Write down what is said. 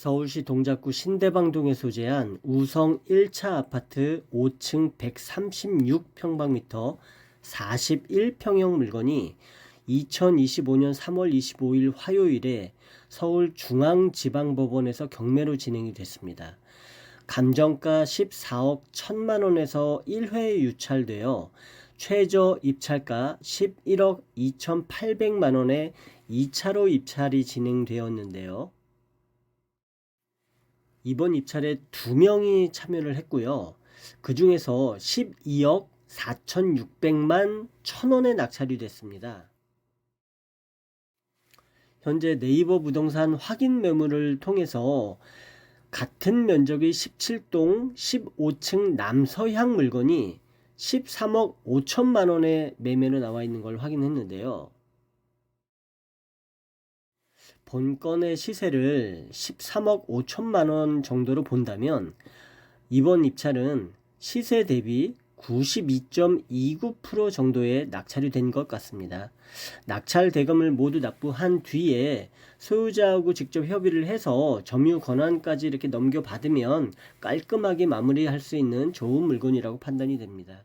서울시 동작구 신대방동에 소재한 우성 1차 아파트 5층 136평방미터 41평형 물건이 2025년 3월 25일 화요일에 서울중앙지방법원에서 경매로 진행이 됐습니다. 감정가 14억 1천만 원에서 1회 유찰되어 최저 입찰가 11억 2,800만 원에 2차로 입찰이 진행되었는데요. 이번 입찰에 두 명이 참여를 했고요. 그 중에서 12억 4,600만 천 원에 낙찰이 됐습니다. 현재 네이버 부동산 확인 매물을 통해서 같은 면적의 17동 15층 남서향 물건이 13억 5천만 원의 매매로 나와 있는 걸 확인했는데요. 본건의 시세를 13억 5천만 원 정도로 본다면 이번 입찰은 시세 대비 92.29% 정도의 낙찰이 된 것 같습니다. 낙찰 대금을 모두 납부한 뒤에 소유자하고 직접 협의를 해서 점유 권한까지 이렇게 넘겨받으면 깔끔하게 마무리할 수 있는 좋은 물건이라고 판단이 됩니다.